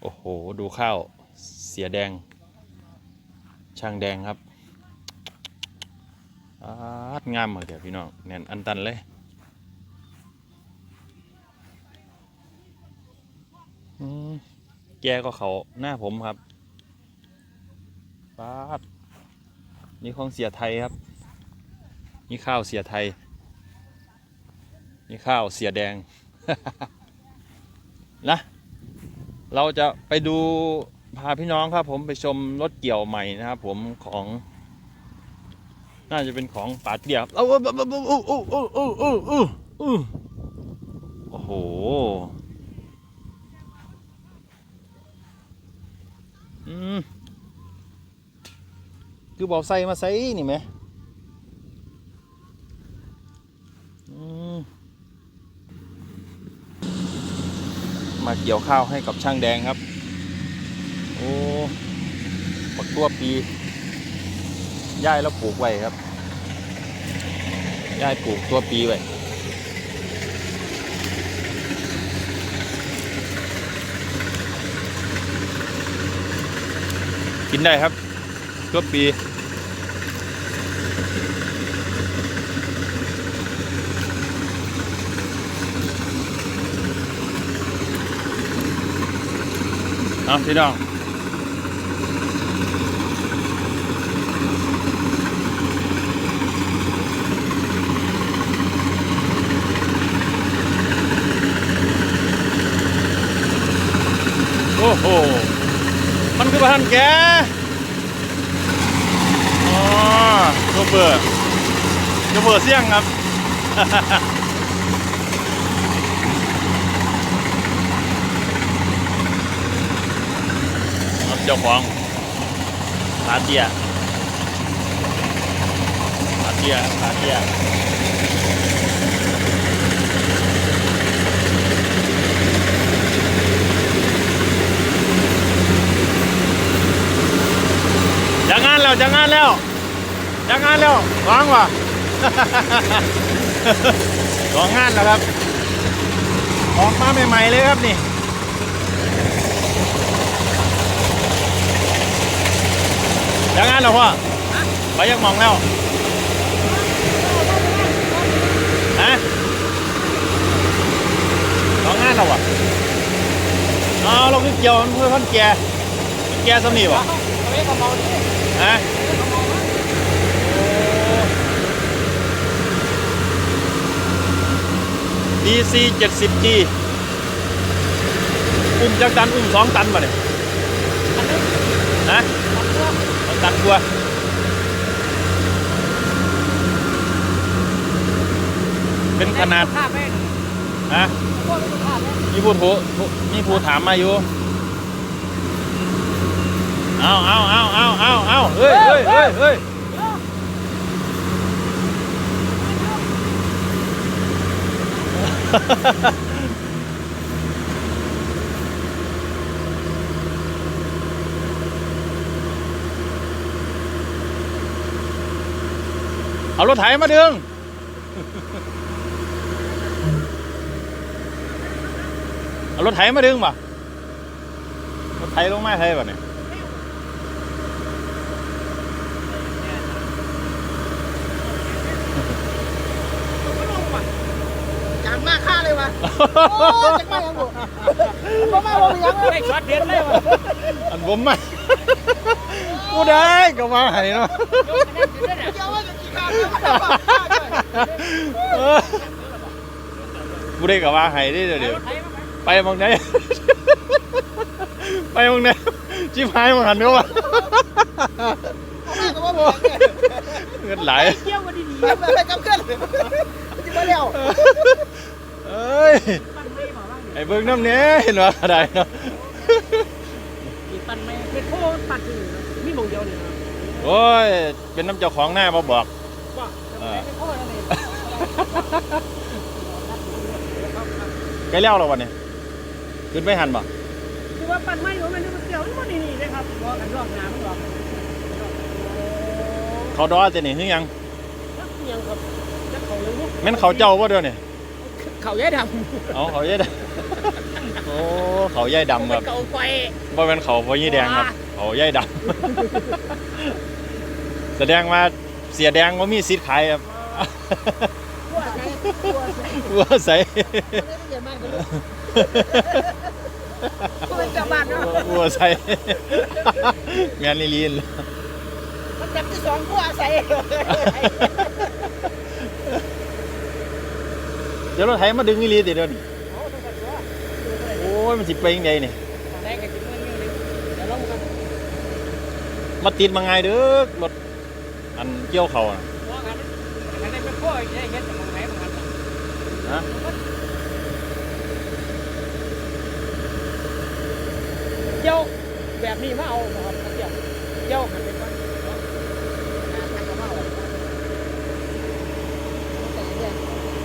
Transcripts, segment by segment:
โอ้โห ดูข้าว เสียแดง ช่างแดงครับอาดงามมากเดี๋ยวพี่น้องแน่นอันตันเลยแกก็เขาหน้าผมครับปาดนี่ของเสียไทยครับ นี่ข้าวเสียไทย นี่ข้าวเสียแดง นะ เราจะไปดูพาพี่น้องครับ ผมไปชมรถเกี่ยวใหม่นะครับ ผมของ น่าจะเป็นของป่าเตี้ยครับเอาเอาเอาเอาเอาเอาเอาเอาเอาเอาเอาโอ้โหอืมคือบอกใส่มาใส่นี่ไหมอืม มาเกี่ยวข้าวให้กับช่างแดงครับ โอ้ปักตัวปีย่ายแล้วปลูกไว้ครับย่ายปลูกตัวปีไว้กินได้ครับตัวปี เอาพี่น้องโอ้โห มันคือพันแกอ๋อโชเฟอร์โชเฟอร์เสี่ยงครับ ครับเจ้าของขาเตี้ยขาเตี้ยขาเตี้ยจะงานแล้วจะงานแล้วจะงานแล้ววางว่ะสองงานแล้วครับออกมาใหม่ๆเลยครับนี่ ยังงานเหรอพ่อไปยังมองแล้วฮะสองงานเหรอวะเอาเราคือเกี่ยวมันเพื่อพันแกแกสำนีวะฮะดีซีเจ็ดสิบจีอุ้มจักตัน อุ้มสองตันมาเนี่ยฮะ เอา ตังกลัวเป็นขนาดภาพแม่งฮะพวกเป็นภาพแม่งมีผู้โทรมีผู้ถามมาอยู่เอาเอาเอาเอาเอาเอาเฮ้ยเฮ้ยเฮ้ยเฮ้ย เอารถไถมาดึง เอารถไถมาดึงป่ะรถไถลงมาไถป่ะเนี่ยไม่ลงว่ะจานมากค่าเลยว่ะโอ้จังไม่ยังบุเพราะมาบ่มียังเลยช็อตเด็ดเลยว่ะอันผมมากูได้ก็มาให้เนาะเกูได้ก็มาให้ได้เดี๋ยวไปมองไหนไปมองไหนชิบหายมองหันเข้ามียังเงินไหลเกี่ยวกันดีๆไปกับเพื่อนจะมมาแล้วเอ้ยไอ้เบิ้งน้ำเนี้ยเห็นว่าอะไรเนาะปั้นไม่เป็นโค้ปั้นที่มีมองเดียวเนี่นะโอ้ย เป็นน้ำเจ้าของหน้ามาบอก ว่าเป็นโค้นั่นเองใกล้แล้วเหรอวันนี้ขึ้นไม่หันบ่คือว่าปั้นไม่ว่ามันมันเกี่ยวมันนี่นี่นะครับรอกันรอบน้ำรอบเขาดอจะนี่หรือยังยังครับจะเขายังมุกแม่นเขาเจ้าว่าเดียวนี่เขาแย่ดเอาเขาเยอะได้โอ้เขาเขาย่ายดำครับเก่าไฟบ่เป็นเขาพอยี่แดงครับเขาย่ายดำแสดงว่า เสียแดงว่ามีสิทธิ์ขายครับกลัวไงกลัวไงว่าใส่ไม่ได้เรียนบ้านกันเลยเป็นเจ้าบ้านเนาะว่าใส่งานลีลีนมันจับที่สองกลัวใส่เดี๋ยวรถไถมาดึงอีหลีติเดี๋ยวนี้โอ้ยมันสิไปยังไงนี่แรงกันจริงๆเดี๋ยวลองกันมาติดมาไงเด้อรถ อันเกี่ยวเขาอะว่ากันอันนี้เป็นพ่อเฮ็ดเฮ็ดมองไหนมองกันฮะเจ้าแบบนี้มาเอาครับเจ้าเจ้าหันไปก่อน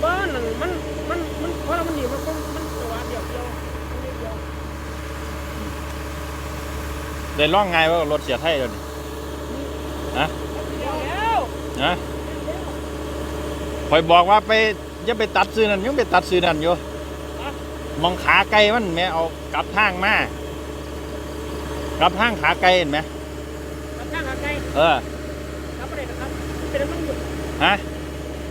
บ้านนั่นมันมันมันเพราะมันหนีมันมันตัวเดียวเดียวเดียวได้ร่องไงว่ารถเสียไทยเดี๋ยวนี้เดียวแล้ว นะคอยบอกว่าไปอย่าไปตัดซื้อนั่นยังไปตัดซื้อนั่นอยู่มองขาไกลมันแม่เอากลับทางมากลับทางขาไกลเห็นไหมมันข้างไกลเออครับประเด็นนะครับเป็นมันหยุดฮะ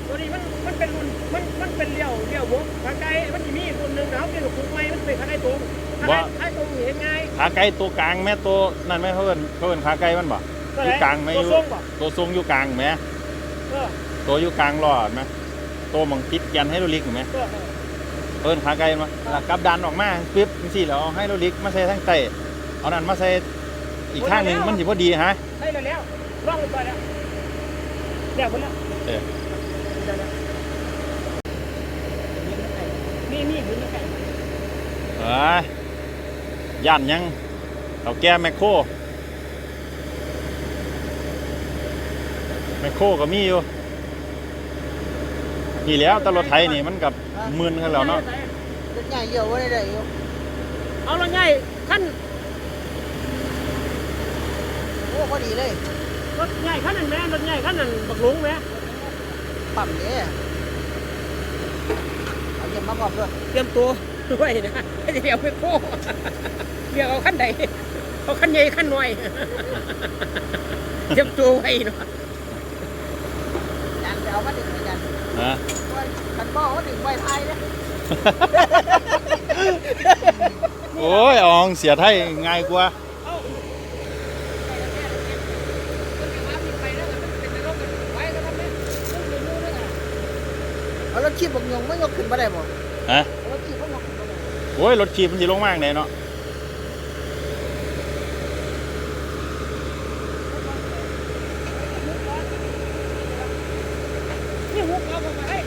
ตัวนี้มันมันเป็นรุ่นมันมันเป็นเลี้ยวเลี้ยวบวกทางไกลมันจะมีรุ่นหนึ่งนะครับเป็นคุกไม้มันเป็นทางไกลตรงทางไกลทางตรงเห็นไงขาไกลตัวกลางแม่ตัวนั่นไหมเขาเอินเขาเอินขาไกลมันบ่อยู่กลางไหมตัวทรงบ่ตัวทรงอยู่กลางไหมเออ ตัวอยู่กลางรอดไหมตัวมังติดแกนให้เราลิกเห็นไหมเออเอินขาไกลมาแล้วกลับดันออกมาปิ๊บจังซี่แล้วเอาให้เราลิกมาใส่ทางใต้เอานั่นมาใส่อีกข้างหนึ่งมันสิพอดีฮะได้แล้วแล้วร่องลงไปแล้วเดี๋ยวคนละเออนี่นี่หุ่นไก่เอ้ยย่านยังเขาแก้แมคโครแมคโครก็มีอยู่ นี่แหล้วแตรถไทยนี่มันกับมึนกันแล้วเนาะรถใหญ่เยอะไว้ได้อยู่เอารถใหญ่ขั้นโอ้พอดีเลยรถใหญ่ขั้นนั้นแม่รถใหญ่ขั้นนั้นบักหลงแม่ปั๊มเนี่ยเอาเย็นมาพร้อมด้วยเตรียมตัวด้วยนะไม่ได้เอาไปโค้เรียกเอาขั้นใดเอาขั้นใหญ่ขั้นน้อยเตรียมตัวไว้เนาะยันไปเอามาดึงไปยั นฮะคันบ่ว่าดึงไว้ไทยเนี่ยโอ้ยเอองเสียไทยง่ายกว่าเอารถขีบบักยงไม่ยกขึ้นมาได้บ่ฮะเอารถขีบไม่ยกขึ้นมาได้โอ้ยรถขี่มันสิลงมากเลยเนาะ นี่หุบเอาไปให้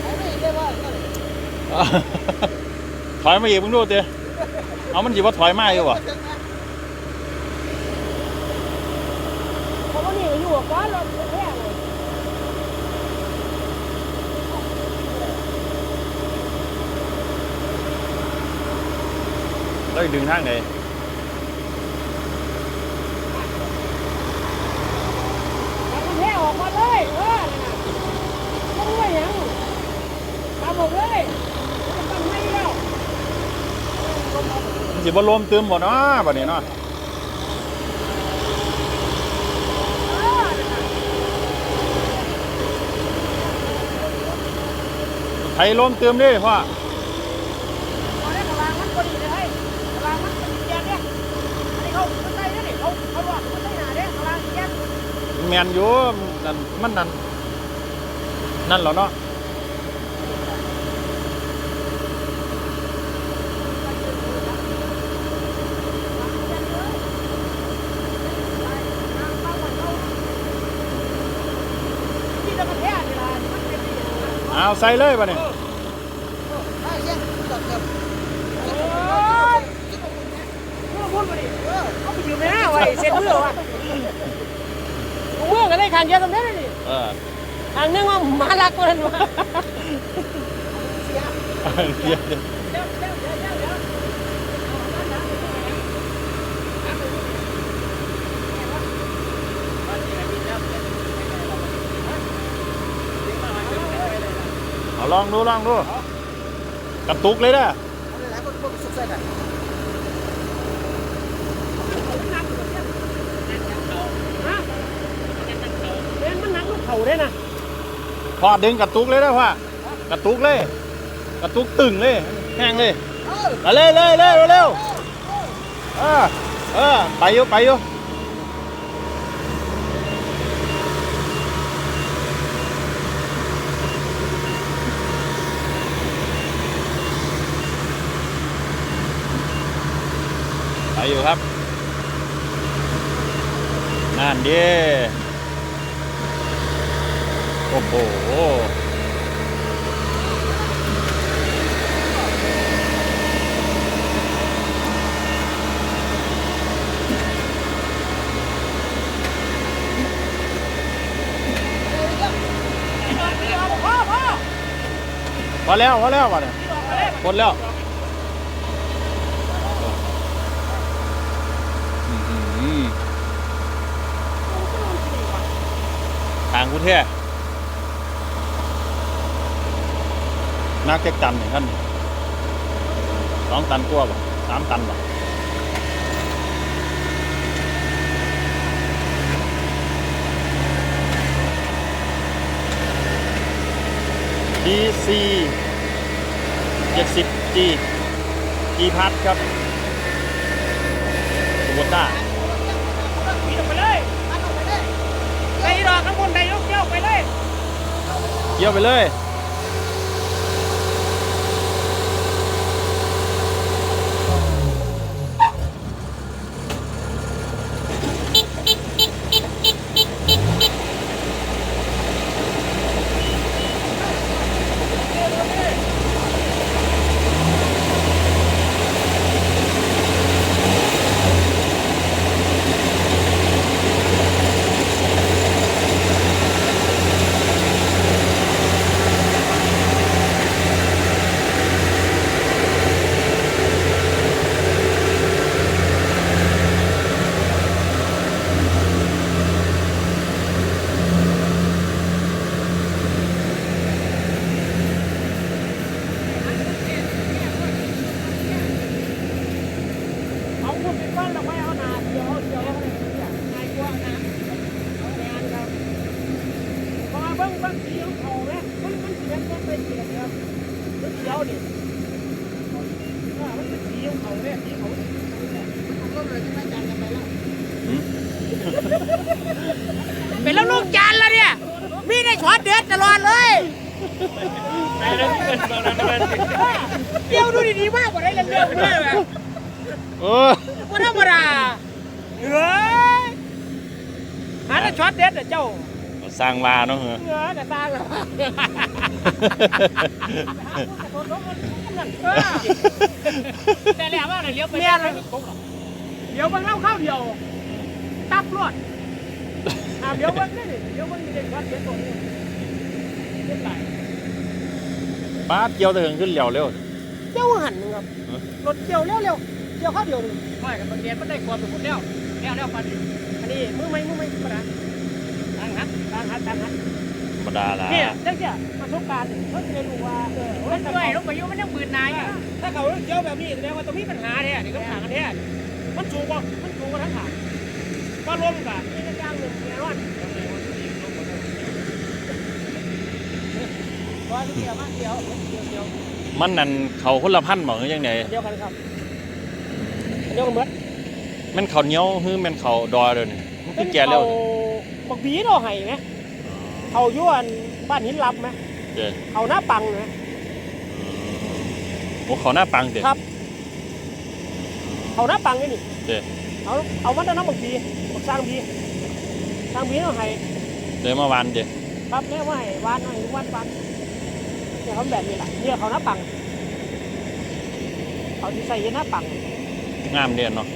เอาไม่ได้ว่าก็เลย ถ อยมาอีกมึงดูเต้เอามันสิว่าถอยมาอยู่วะเพราะว่านี่อยู่กับก้อนเราแท้เลยแล้วดึงทางไหน แล้วมันแท้ออกมาเลยเออนั่นน่ะต้องด้วยยังทำหมดเลยมันทำไม่แล้ว มัน สิบ่รวมตึมบ่เนาะบัดนี้เนาะไทยรวมตึมด้พ่อเอาได้กำลังมันดีเลยเฮ้ยกำลังมันแกนเนี่ยนนี้เขาเขาใส่เนี่ยเขาเขาหลอดเขาใส่หนาเนี่ยลังแกนแมนอยู่นั่นมันนั่นนั่นเหรอเนาะ ที่เราแท้เวลามันเป็นอย่างนี้ เอาใส่เลยบัดนี้ได้เย็นจอดเกือบโอ้ยพูดพูดมาดิเออเขาไปอยู่ไม่ได้ไว้เซ็นเมื่อวะเมื่อก็ได้ขางเดียวกันได้เลยดิเออขางนึงว่าหมารักกว่านั้นวะเดี๋ยวเดี๋ยว เดี๋ยวเดี๋ยวเดี๋ยวเดี๋ยวเดี๋ยว ลองดูลองดูกระตุกเลยนะหลายคนพวกสุดใส่กันฮะเล่นมันหนักลูกเข่าได้นะพอดึงกระตุกเลยนะพ่อกระตุกเลย กระตุกตึงเลย แห้งเลยเออเอาเลยเลยเลยเร็วเออเออไปอยู่ไปอยู่ อยู่ครับนั่นดิโอ้โหพอพ่อพอแล้วพอแล้วพอแล้วหมดแล้วอื้อหือทางกุเทศนักเก็กตันเนี่ยท่านสองตันกว่าบ่สามตันบ่ดีซีเจ็ดสิบจีจีพัทครับสมุต้า มีออกไปเลย อันออกไปเลย ไอ้ดอกข้างบนไดยกเกี้ยวไปเลย เยี่ยวไปเลย เอาคุณไปก้อนแล้วไม่เอาหนาเดี๋ยวเดี๋ยวไงกว่านะงานครับพอเบิ้งเบิ้งสีของเขาไหมมันมันเสียงมันเป็นเสียงครับมันเขียวนี่มันเป็นสีของเขาเนี่ยสีเขา ก็เลยที่มาจานกันไปแล้ว เป็นแล้วลูกจานแล้วเนี่ย มีได้ช็อตเด็ดตลอดเลย เดี๋ยวดูดีๆมากกว่าได้เรื่องๆเลยแบบเออว่าธรรมดาเฮ้ยหาแต่ช็อตเด็ดอะเจ้าสร้างวาเนาะเหรอเงือแต่สร้างเหรอแต่แล้วว่าเลี้ยวไปเลี้ยวเลี้ยวบางเล่าข้าวเดียวตับรวดอ่าเลี้ยวบางนี่เลี้ยวบางนี่เด็กวัดเลี้ยวตัวนี้เลี้ยวไหล ป้าเกี่ยวตะเหิงขึ้นเร็วเร็วเที่ยวหันหนึ่งครับเออรถเกี่ยวเร็วเร็วๆเกี่ยวข้าวเดียวหนึ่งไม่กับเรียนมันได้ความเป็นพูดแล้วแล้วแล้วปันอันนี้มือไม่มือไม่ธรรมดาทางหัดทางหัดทางหัดธรรมดาละ เนี่ยเจ้าเนี่ยประสบการณ์เขาจะได้รู้ว่าเออมันด้วยลงไปยุ่มันยังบืนนายถ้าเขาเกี่ยวแบบนี้แสดงว่าต้องมีปัญหาแท้นี่ก็ถางกันแท้มันสูงกว่ามันสูงกว่าทั้งขาว่าลมกับนี่ก็จ้างหนึ่งแน่นอน ว่าเกี่ยวมากเกี่ยวเกี่ยวเกี่ยวมันนั่นเขาคนละพันบอกหรือยังไงเดียวกันครับเดียวกันหมดแมันเขาเหนียวหรือแมันเขาดอยเลยนี่มันคือแก่เร็วบักบีเราให้ไหมเขายวนบ้านหินลับไหมเด้อเขาหน้าปังไหมโอ้เขาหน้าปังเด็ดครับเขาหน้าปังนี่นี่เด้อเอาเอามันจะน้ำบักบีบักสร้างบีสร้างบีเราให้เดินมาวานเด้อครับเนี่ยว่าให้วานให้วานวาน เนี่ยเขาแบบนี้แหละเนี่ยเขาหน้าปังเขาที่ใส่หน้าปังงามเด่นเนาะ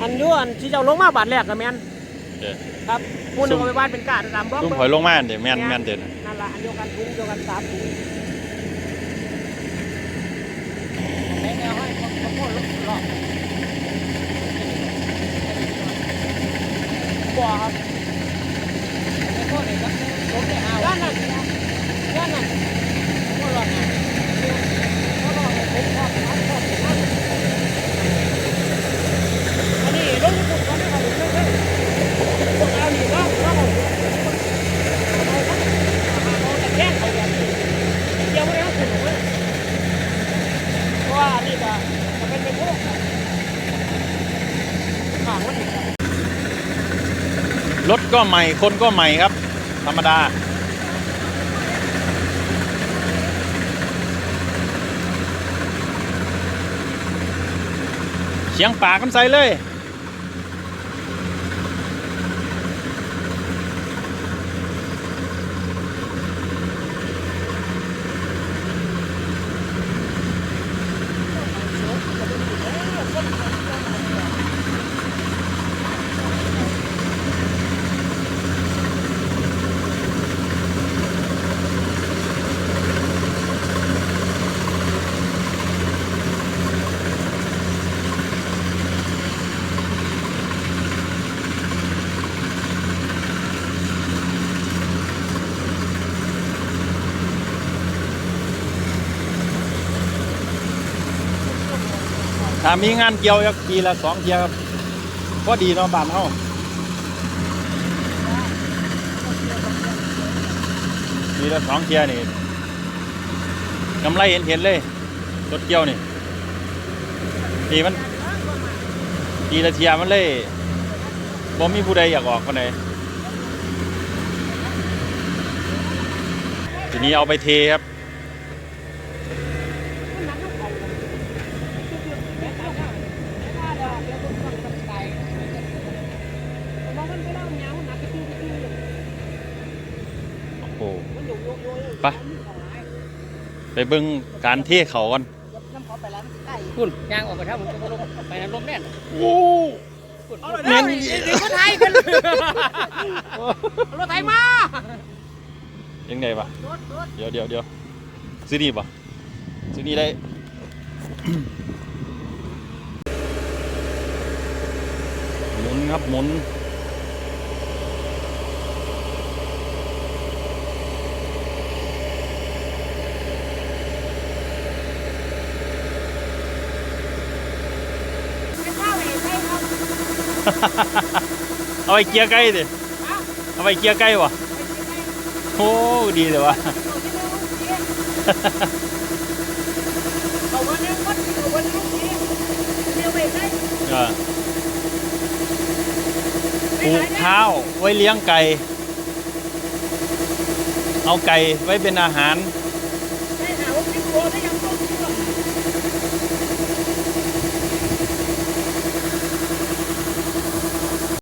อันยวนที่เจ้าลงมาบาทแรกกับแมนเด้อครับมูลหนึ่งเอาไปวานเป็นกาดตามบล็อกตุ้มถอยลงมาเด้อแม่นแม่นเด่นนั่นละอันเดียวกันถุงเดียวกันสามถุงแนวให้เขาเขาพูดรอบบัวครับไอ้พวกนี้ก็ล้มได้เอาด้านนั้นด้าน รถก็ใหม่ คนก็ใหม่ครับ ธรรมดา เสียงป่ากกันใส่เลย ถ้ามีงานเกี่ยวอยากปีละสองเที่ยครับก็ดีเนาะบ้านเฮาปีละสองเที่ยนี่กำไรเห็นเห็นเลยรถเกี่ยวนี่ปีมันปีละเที่ยมันเลยบ่มีผู้ใดอยากออกคนใดทีนี้เอาไปเทครับ โอ้โห ไป ไปเบิ่งการเทเขากันน้ำเขาไปแล้วมันใกล้คุณยางออกไปถ้าผมจะลงไปน้ำลมแน่นโอ้เน้นเด็กคนไทยกันรถไทยมายังไงวะรถรถเดี๋ยวเดี๋ยวเดี๋ยวซื้อนี่ปะซื้อนี่ได้หมุนครับหมุน เอาไปเกียร์ใกล้ดิเอาไปเกียร์ใกล้วะโอ้ดีเลยวะเอาวันนึงวันเอาวันนึงทีเดียวไปได้เออปลูกข้าวไว้เลี้ยงไก่ เอาไก่ไว้เป็นอาหารได้หาว่าไม่กลัวได้ยังต้องกลัว